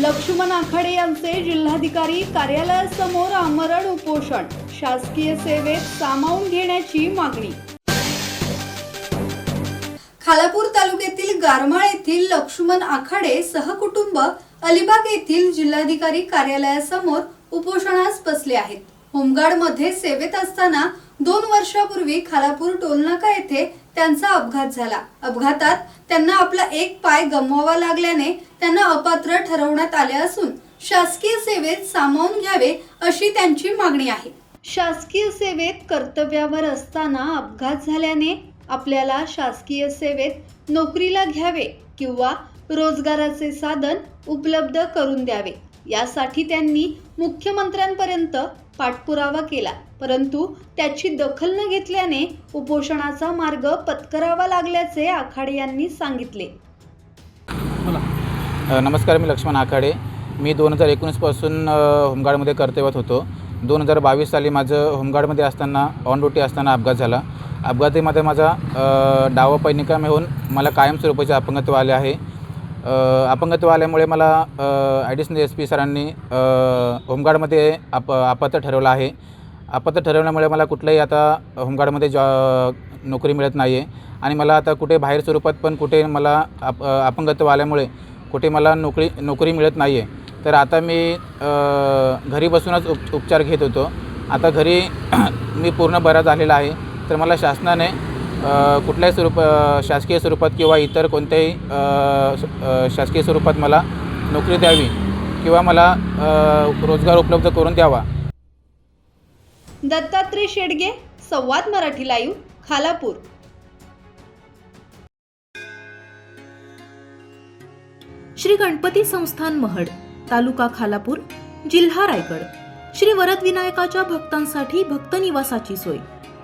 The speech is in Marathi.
लक्ष्मण आखाडे यांचे जिल्हाधिकारी कार्यालयासमोर आमरण उपोषण. शासकीय सेवेत सामावून घेण्याची मागणी. खालापूर तालुक्यातील गारमाळ येथील लक्ष्मण आखाडे सहकुटुंब अलिबाग येथील जिल्हाधिकारी कार्यालयासमोर उपोषणास बसले आहेत. होमगार्डमध्ये सेवेत असताना दोन वर्षापूर्वी खालापूर टोलनाका येथे त्यांचा अपघात झाला. अपघातात त्यांना आपला एक पाय गमवावा लागल्याने त्यांना अपात्र ठरवण्यात आले असून शासकीय सेवेत सामावून घ्यावे अशी त्यांची मागणी आहे. शासकीय सेवेत कर्तव्यावर असताना अपघात झाल्याने आपल्याला शासकीय सेवेत नोकरीला घ्यावे किंवा रोजगाराचे साधन उपलब्ध करून द्यावे. यासाठी त्यांनी मुख्यमंत्र्यांपर्यंत पाठपुरावा केला. परंतु त्याची दखल न घेतल्याने उपोषणाचा मार्ग पत्करावा लागल्याचे आखाडे यांनी सांगितले. नमस्कार मी लक्ष्मण आखाडे. मी दोन हजार एकोणीसपासून होमगार्डमध्ये कर्तव्यात होतो. दोन हजार बावीस साली माझं होमगार्डमध्ये असताना ऑन ड्युटी असताना अपघात झाला. अपघातामध्ये माझा डावा पैनिकाम होऊन मला कायमस्वरूपाचे अपंगत्व आले आहे. अपंगत्व आल्यामुळे मला ॲडिशनल एस पी सरांनी होमगार्डमध्ये आप अपात्र ठरवलं आहे. अपात्र ठरवल्यामुळे मला कुठलंही आता होमगार्डमध्ये जॉ नोकरी मिळत नाही आहे आणि मला आता कुठे बाहेर स्वरूपात पण कुठे मला आप अपंगत्व आल्यामुळे कुठे मला नोकरी नोकरी मिळत नाही आहे तर आता मी घरी बसूनच उप उपचार घेत होतो. आता घरी मी पूर्ण बरा झालेला आहे. तर मला शासनाने कुठल्याही स्वरूप शासकीय स्वरूपात किंवा इतर कोणत्याही शासकीय स्वरूपात मला नोकरी द्यावी किंवा मला रोजगार उपलब्ध करून द्यावा. दत्तात्रय शेडगे संवाद मराठी लाईव्ह खालापूर. श्री गणपती संस्थान महड तालुका खालापूर जिल्हा रायगड. श्री वरद विनायकाच्या भक्तांसाठी भक्त निवासाची सोय.